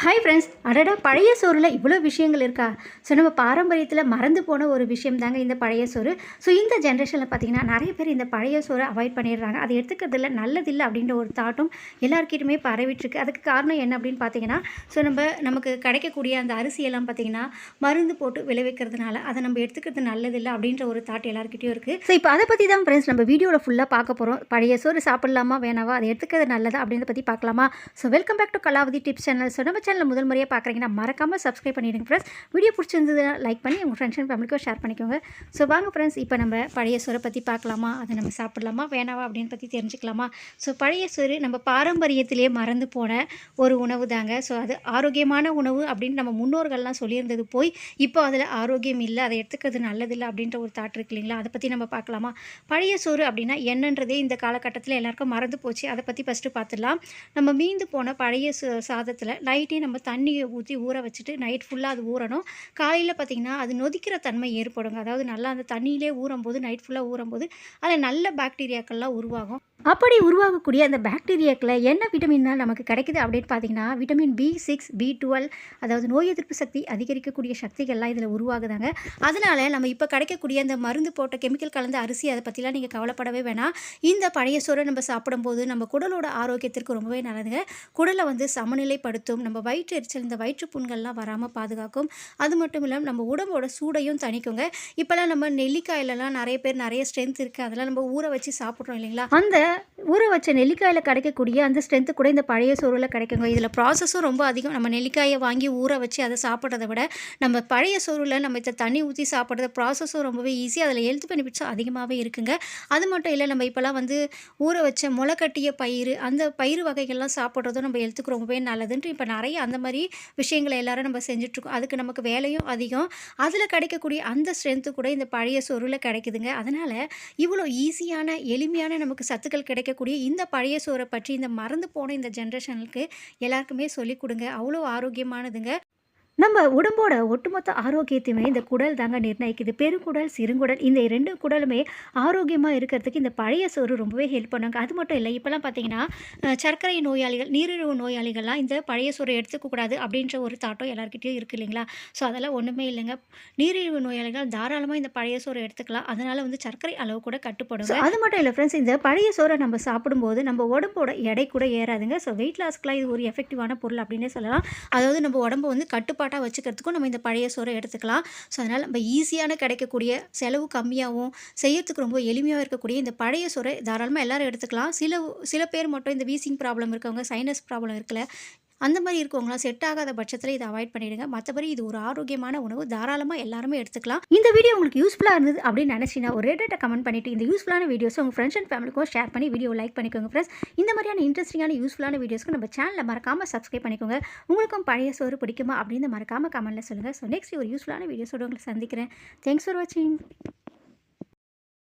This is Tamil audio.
ஹாய் ஃப்ரெண்ட்ஸ் அடடா பழைய சோறில் இவ்வளோ விஷயங்கள் இருக்கா? ஸோ நம்ம பாரம்பரியத்தில் மறந்து போன ஒரு விஷயம் தாங்க இந்த பழைய சோறு. ஸோ இந்த ஜென்ரேஷனில் பார்த்தீங்கன்னா நிறைய பேர் இந்த பழைய சோறை அவாய்ட் பண்ணிடுறாங்க. அதை எடுத்துக்கிறதுல நல்லதில்லை அப்படின்ற ஒரு தாட்டும் எல்லாருக்கிட்டுமே பரவிட்டுருக்கு. அதுக்கு காரணம் என்ன அப்படின்னு பார்த்தீங்கன்னா ஸோ நம்ம நமக்கு கிடைக்கக்கூடிய அந்த அரிசியெல்லாம் பார்த்தீங்கன்னா மருந்து போட்டு விளைவிக்கிறதுனால அதை நம்ம எடுத்துக்கிறது நல்லதில்லை அப்படின்ற ஒரு தாட் எல்லாருக்கிட்டையும் இருக்குது ஸோ இப்போ அதை பற்றி தான் ஃப்ரெண்ட்ஸ் நம்ம வீடியோவில் ஃபுல்லாக பார்க்க போகிறோம் பழைய சோறு சாப்பிடலாமா வேணாவா அதை எடுத்துக்கிறது நல்லதா அப்படின்றத பற்றி பார்க்கலாமா? So welcome back to Kalavathi tips channel so நம்ம சேனலில் முதல் முறையாக பார்க்குறீங்கன்னா மறக்காமல் சப்ஸ்கிரைப் பண்ணிடுங்க ஃப்ரெண்ட்ஸ் வீடியோ பிடிச்சிருந்ததுன்னா லைக் பண்ணி உங்கள் ஃப்ரெண்ட்ஸ் அண்ட் ஃபேமிலிக்கும் ஷேர் பண்ணிக்கோங்க. ஸோ வாங்க ஃப்ரெண்ட்ஸ் இப்போ நம்ம பழைய சோறை பற்றி பார்க்கலாமா? அதை நம்ம சாப்பிடலாமா? வேணாவா? அப்படின்னு பற்றி தெரிஞ்சுக்கலாமா? ஸோ பழைய சோறு நம்ம பாரம்பரியத்திலே மறந்து போன ஒரு உணவு தாங்க. ஸோ அது ஆரோக்கியமான உணவு அப்படின்னு நம்ம முன்னோர்கள்லாம் சொல்லியிருந்தது போய் இப்போ அதில் ஆரோக்கியம் இல்லை அதை எடுத்துக்கிறது நல்லதில்லை அப்படின்ற ஒரு தாட் இருக்கு இல்லைங்களா? அதை பற்றி நம்ம பார்க்கலாமா? பழைய சோறு அப்படின்னா என்னன்றதே இந்த காலகட்டத்தில் எல்லாருக்கும் மறந்து போச்சு. அதை பற்றி ஃபஸ்ட்டு பார்த்துடலாம். நம்ம மீந்து போன பழைய சாதத்தில் சாதத்தில் எல்லாத்தையும் நம்ம தண்ணியை ஊற்றி ஊற வச்சுட்டு நைட் ஃபுல்லாக அது ஊறணும். காலையில் பார்த்திங்கன்னா அது நொதிக்கிற தன்மை ஏற்படுங்க. அதாவது நல்லா அந்த தண்ணியிலே ஊறும்போது நைட் ஃபுல்லாக ஊறும்போது அதில் நல்ல பாக்டீரியாக்கள்லாம் உருவாகும். அப்படி உருவாகக்கூடிய அந்த பாக்டீரியாக்களை என்ன விட்டமின்னால் நமக்கு கிடைக்குது அப்படின்னு பார்த்தீங்கன்னா vitamin B six B twelve அதாவது நோய் எதிர்ப்பு சக்தி அதிகரிக்கக்கூடிய சக்திகள்லாம் இதில் உருவாகுதாங்க. அதனால் நம்ம இப்போ கிடைக்கக்கூடிய அந்த மருந்து போட்ட கெமிக்கல் கலந்த அரிசி அதை பற்றிலாம் நீங்கள் கவலைப்படவே வேணாம். இந்த பழைய சோறை நம்ம சாப்பிடும்போது நம்ம குடலோட ஆரோக்கியத்திற்கு ரொம்பவே நல்லதுங்க. குடலை வந்து சமநிலைப்படுத்தும் நம்ம வயிற்று எரிச்சல் இந்த வயிற்று புண்கள்லாம் வராமல் பாதுகாக்கும். அது மட்டும் இல்லாமல் நம்ம உடம்போட சூடையும் தணிக்குங்க. இப்போல்லாம் நம்ம நெல்லிக்காயிலலாம் நிறைய பேர் நிறைய ஸ்ட்ரென்த் இருக்குது அதெல்லாம் நம்ம ஊற வச்சு சாப்பிட்றோம் இல்லைங்களா? அந்த ஊற வச்ச நெல்லிக்காயில் கிடைக்கக்கூடிய அந்த ஸ்ட்ரென்த்து கூட இந்த பழைய சோறில் கிடைக்குங்க. இதில் ப்ராசஸும் ரொம்ப அதிகம். நம்ம நெல்லிக்காயை வாங்கி ஊற வச்சு அதை சாப்பிட்றத விட நம்ம பழைய சோறில் நம்ம இதை தண்ணி ஊற்றி சாப்பிட்றது ப்ராசஸும் ரொம்பவே ஈஸி அதில் ஹெல்த் பெனிஃபிட்ஸும் அதிகமாகவே இருக்குங்க. அது மட்டும் இல்லை நம்ம இப்போலாம் வந்து ஊற வச்ச முளைக்கட்டிய பயிர் அந்த பயிர் வகைகள்லாம் சாப்பிட்றதும் நம்ம ஹெல்த்துக்கு ரொம்பவே நல்லதுன்ட்டு இப்போ நிறைய அந்த மாதிரி விஷயங்களை எல்லாரும் நம்ம செஞ்சுட்ருக்கோம் அதுக்கு நமக்கு வேலையும் அதிகம். அதில் கிடைக்கக்கூடிய அந்த ஸ்ட்ரென்த்து கூட இந்த பழைய சோறில் கிடைக்குதுங்க. அதனால் இவ்வளோ ஈஸியான எளிமையான நமக்கு சத்துக்கள் கிடைக்கக்கூடிய இந்த பழைய சோறை பற்றி இந்த மறந்து போன இந்த ஜென்ரேஷனுக்கு எல்லாருக்குமே சொல்லிக் கொடுங்க. அவ்வளோ ஆரோக்கியமானதுங்க. நம்ம உடம்போட ஒட்டுமொத்த ஆரோக்கியத்தையுமே இந்த குடல் தாங்க நிர்ணயிக்குது. பெருங்குடல் சிறுங்குடல் இந்த ரெண்டு குடலுமே ஆரோக்கியமாக இருக்கிறதுக்கு இந்த பழைய சோறு ரொம்பவே ஹெல்ப் பண்ணுங்க. அது மட்டும் இல்லை இப்போலாம் பார்த்தீங்கன்னா சர்க்கரை நோயாளிகள் நீரிழிவு நோயாளிகள்லாம் இந்த பழைய சோறு எடுத்துக்கக்கூடாது அப்படின்ற ஒரு தாட்டம் எல்லாருக்கிட்டையும் இருக்குது இல்லைங்களா? ஸோ அதெல்லாம் ஒன்றுமே இல்லைங்க. நீரிழிவு நோயாளிகள் தாராளமாக இந்த பழைய சோறு எடுத்துக்கலாம். அதனால் வந்து சர்க்கரை அளவு கூட கட்டுப்படும் அது மட்டும் இல்லை ஃப்ரெண்ட்ஸ் இந்த பழைய சோறை நம்ம சாப்பிடும்போது நம்ம உடம்போட எடை கூட ஏறாதுங்க. ஸோ வெயிட் லாஸ்க்குலாம் இது ஒரு எஃபெக்டிவான பொருள் அப்படின்னே சொல்லலாம். அதாவது நம்ம உடம்பு வந்து கட்டுப்பாடு கட்டுப்பாட்டாக வச்சுக்கிறதுக்கும் நம்ம இந்த பழைய சோறை எடுத்துக்கலாம். ஸோ அதனால் நம்ம ஈஸியான கிடைக்கக்கூடிய செலவு கம்மியாகவும் செய்யறதுக்கு ரொம்ப எளிமையாக இருக்கக்கூடிய இந்த பழைய சோறை தாராளமாக எல்லோரும் எடுத்துக்கலாம். சில சில பேர் மட்டும் இந்த வீசிங் ப்ராப்ளம் இருக்கவங்க சைனஸ் ப்ராப்ளம் இருக்கல அந்த மாதிரி இருக்கவங்களாம் செட் ஆகாத பட்சத்தில் இதை அவாய்ட் பண்ணிடுங்க. மற்றபடி இது ஒரு ஆரோக்கியமான உணவு. தாராளமாக எல்லாருமே எடுத்துக்கலாம். இந்த வீடியோ உங்களுக்கு யூஸ்ஃபுல்லாக இருந்தது அப்படின்னு நினச்சிங்கன்னா ஒரு ரேட்டை கமெண்ட் பண்ணிட்டு இந்த யூஸ்ஃபுல்லான வீடியோஸ் உங்கள் ஃப்ரெண்ட்ஸ் அண்ட் ஃபேமிலிக்கும் ஷேர் பண்ணி வீடியோ லைக் பண்ணிக்கோங்க ஃப்ரெண்ட்ஸ் இந்த மாதிரியான இன்ட்ரெஸ்டிங்கான யூஸ்ஃபுல்லான வீடியோஸ்க்கு நம்ம சேனலில் மறக்காமல் சப்ஸ்கிரைப் பண்ணிக்கோங்க. உங்களுக்கும் பழைய சோறு பிடிக்குமா அப்படின்னு மறக்காமல் கமெண்ட்டில் சொல்லுங்கள் ஸோ நெக்ஸ்ட் ஒரு யூஸ்ஃபுல்லான வீடியோஸோடு உங்களை சந்திக்கிறேன். தேங்க்ஸ் ஃபார் வாட்சிங்